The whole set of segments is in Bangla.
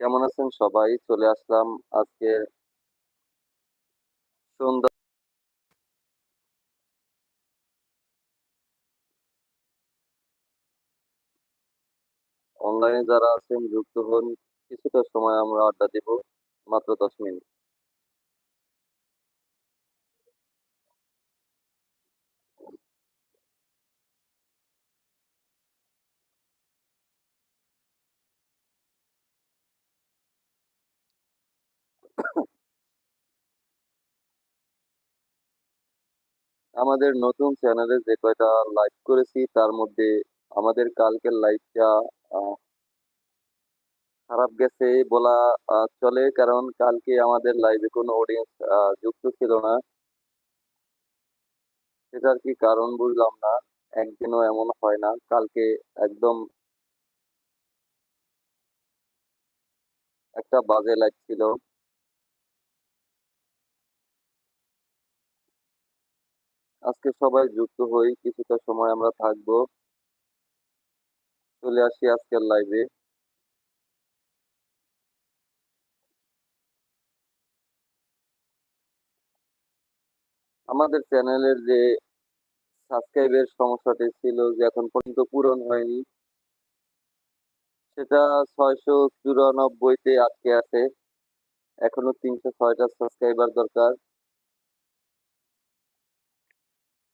কেমন আছেন সবাই? চলে আসলাম আজকে সন্ধ্যা অনলাইনে যারা আছেন, যুক্ত হন। কিছুটা সময় আমরা আড্ডা দিব। মাত্র ১০ মিনিট। আমাদের নতুন চ্যানেলে যে কয়টা লাইভ করেছি, তার মধ্যে আমাদের কালকের লাইভটা খারাপ গেছে বলা চলে। কারণ কালকে আমাদের লাইভে কোনো অডিয়েন্স যুক্ত ছিল না। সেটার কি কারণ বুঝলাম না। একদিনও এমন হয় না। কালকে একদম একটা বাজে লাইভ ছিল। আজকে সবাই যুক্ত হই। কিছুটা সময় আমরা থাকব। চলে আসি আজকের লাইভে। আমাদের চ্যানেলের যে সাবস্ক্রাইবের সমস্যাটি ছিল যে এখন পর্যন্ত পূরণ হয়নি। সেটা ৬৯৪ চুরানব্বইতে আটকে আছে। এখনও ৩০৬ টা সাবস্ক্রাইবার দরকার।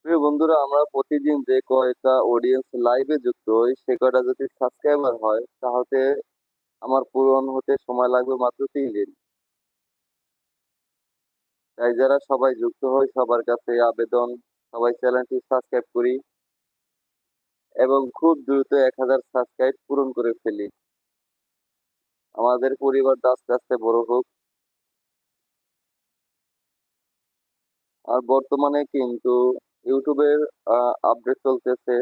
প্রিয় বন্ধুরা আমরা প্রতিদিন যে কয়টা অডিয়েন্স লাইভে যুক্ত হই সে কয়টা যদি সাবস্ক্রাইবার হয় তাহলে আমার পূরণ হতে সময় লাগবে মাত্র তিন দিন। তাই যারা সবাই যুক্ত হই সবার কাছে আবেদন সবাই চ্যানেলটি সাবস্ক্রাইব করি। এবং খুব দ্রুত ১০০০ সাবস্ক্রাইব পূরণ করে ফেলি। আমাদের পরিবার আস্তে, আস্তে বড় হোক। আর বর্তমানে কিন্তু ইউটিউবের আপডেট চলতেছে।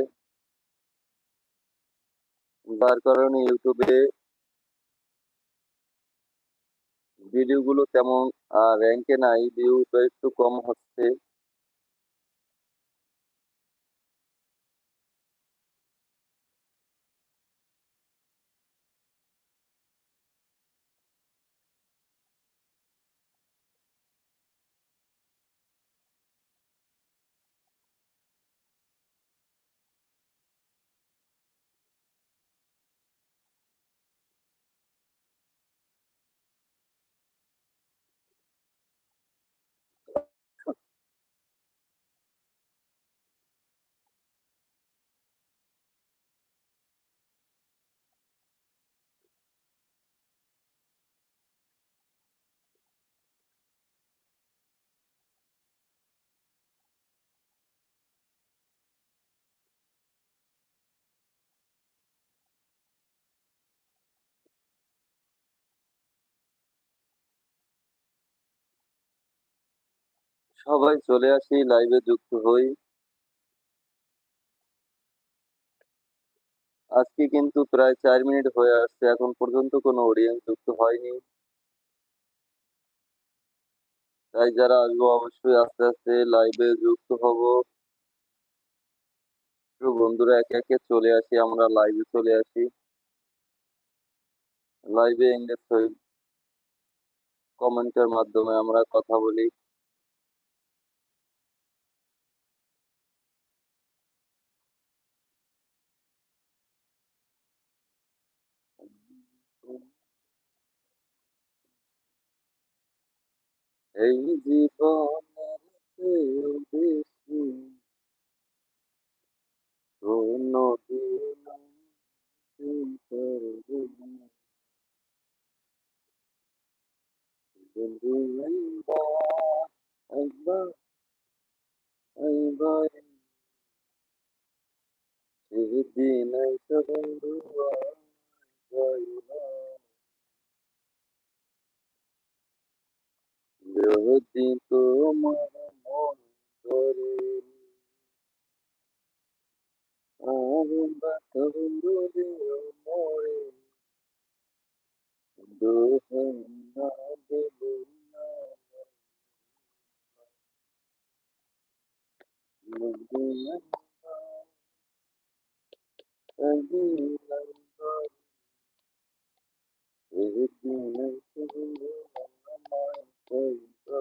যার কারণে ইউটিউবে ভিডিওগুলো তেমন র্যাঙ্কে নাই। ভিউটা একটু কম হচ্ছে। সবাই চলে আসি লাইভে যুক্ত হই। আজকে কিন্তু প্রায় চার মিনিট হয়ে আসছে। এখন পর্যন্ত কোনো অডিয়েন্স যুক্ত হয়নি। তাই যারা আসব অবশ্যই আস্তে, আস্তে লাইভে যুক্ত হব। বন্ধুরা একে, একে চলে আসি আমরা লাইভে চলে আসি। লাইভে এঙ্গেজ হই। কমেন্টের মাধ্যমে আমরা কথা বলি। এই জীবনের চেয়েও বেশি কোনদিনও করব না। বন্ধু একবার, একবার, একবার সেদিন আইসা বন্ধু যদি তোমার মন করে আর বাঁকা বন্ধু দিও মোরে দোহাই না দেব না বন্ধু একবার, Wait, uh,